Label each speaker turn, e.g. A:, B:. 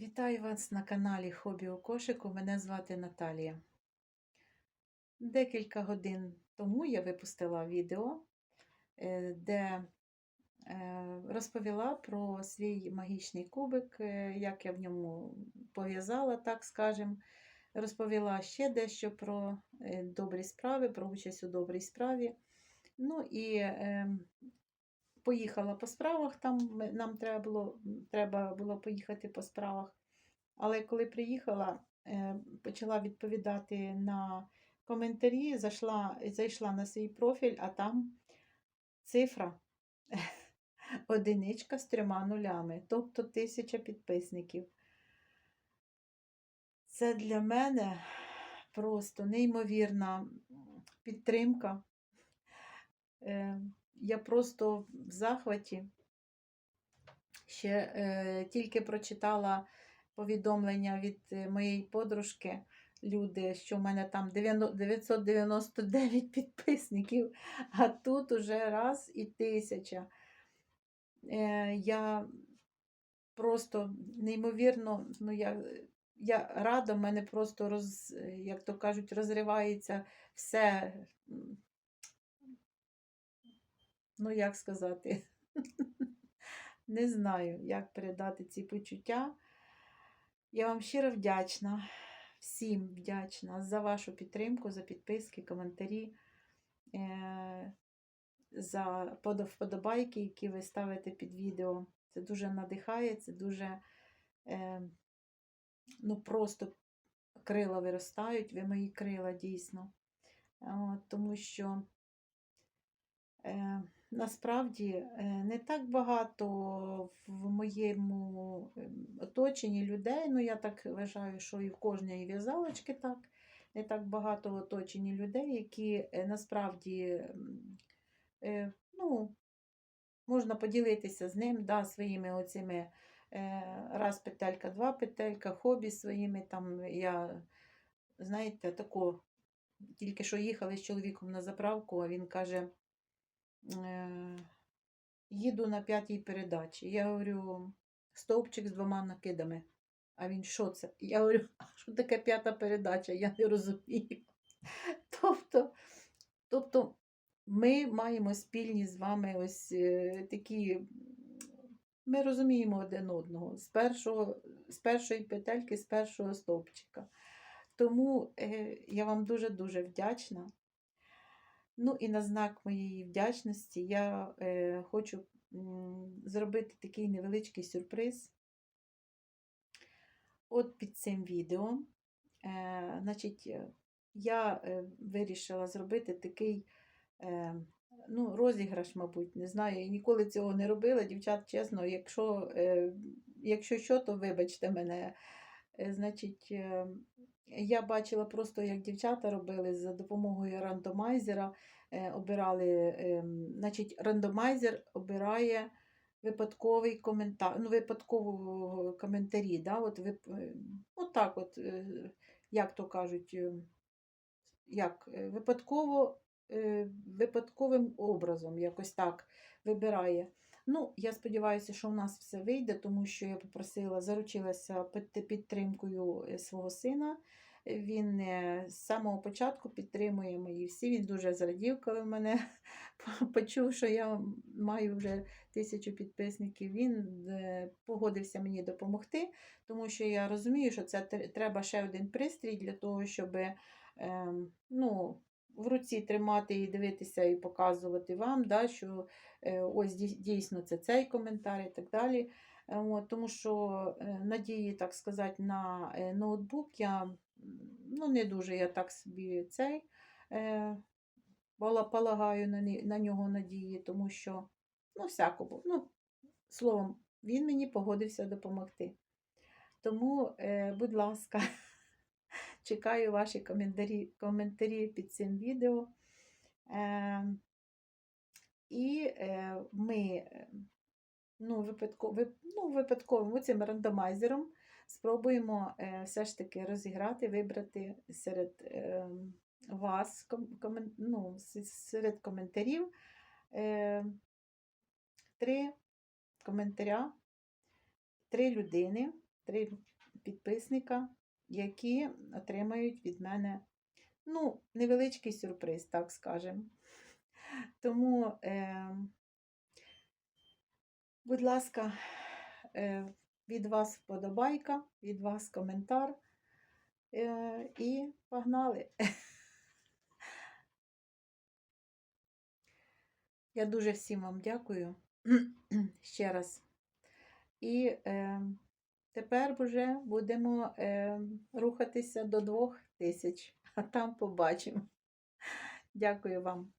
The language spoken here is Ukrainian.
A: Вітаю вас на каналі Хобі у кошику. Мене звати Наталія. Декілька годин тому я випустила відео, е, де е, розповіла про свій магічний кубик, е, як я в ньому пов'язала, так скажемо. Розповіла ще дещо про добрі справи, про участь у добрій справі. Ну і поїхала по справах, там нам треба було, треба було поїхати по справах. Але коли приїхала, е, почала відповідати на коментарі, зайшла, зайшла на свій профіль, а там цифра одиничка з трьома нулями, тобто тисяча підписників. Це для мене просто неймовірна підтримка. Е, Я просто в захваті. Ще е, тільки прочитала повідомлення від е, моєї подружки, люди, що в мене там 999 підписників, а тут уже раз і тисяча. Е, я просто неймовірно, ну я, я рада, в мене просто роз, як то кажуть, розривається все. Ну, як сказати, не знаю, як передати ці почуття. Я вам щиро вдячна, всім вдячна за вашу підтримку, за підписки, коментарі, е, за вподобайки, які ви ставите під відео. Це дуже надихає, це дуже е, ну, просто крила виростають, ви мої крила дійсно. Тому що е, насправді е, не так багато в моєму ем, оточенні людей, ну я так вважаю, що і в кожної в'язалочки так, не так багато в оточенні людей, які е, насправді е, ну, можна поділитися з ним да, своїми оцими раз петелька, два петелька, хобі своїми. Там я, знаєте, тако, тільки що їхали з чоловіком на заправку, а він каже, їду на п'ятій передачі. Я говорю, стовпчик з двома накидами. А він що це? Я говорю, а що таке п'ята передача? Я не розумію. Тобто, тобто ми маємо спільні з вами ось е, такі. Ми розуміємо один одного з, першого, з першої петельки, з першого стовпчика. Тому е, я вам дуже-дуже вдячна. Ну і на знак моєї вдячності я е, хочу зробити такий невеличкий сюрприз. От під цим відео. Е, значить, е, я е, вирішила зробити такий е, ну, розіграш, мабуть, не знаю. Я ніколи цього не робила, дівчат, чесно, якщо, е, якщо що, то вибачте мене. Е, Значить, е, я бачила просто, як дівчата робили за допомогою рандомайзера, е, обирали, е, значить, рандомайзер обирає випадковий коментар, ну, випадково коментарі, да, от, е, от так от, е, як то кажуть, е, як, е, випадково, е, випадковим образом, якось так вибирає. Ну, я сподіваюся, що в нас все вийде, тому що я попросила, заручилася під- підтримкою е, свого сина. Він е, з самого початку підтримує мої всі. Він дуже зрадів, коли мене почув, що я маю вже тисячу підписників. Він е, погодився мені допомогти, тому що я розумію, що це треба ще один пристрій для того, щоб ем, ну, в руці тримати і дивитися, і показувати вам, да, що е, ось дійсно це цей коментар і так далі. Е, От, тому що е, надії, так сказати, на ноутбук я ну, не дуже я так собі цей е, пола- полагаю на, на нього надії, тому що ну, всякому. Ну, словом, він мені погодився допомогти. Тому, е, будь ласка, чекаю ваші коментарі, коментарі під цим відео. Е, і е, ми ну, випадково, вип- ну, випадковим цим рандомайзером спробуємо е, все ж таки розіграти, вибрати серед е, вас, ком, ну, серед коментарів е, три коментаря, три людини, три підписника, які отримають від мене ну, невеличкий сюрприз, так скажемо. Тому, е, будь ласка, е, від вас вподобайка, від вас коментар. Е, і погнали. Я дуже всім вам дякую ще раз. І е, тепер вже будемо е, рухатися до двох тисяч, а там побачимо. Дякую вам.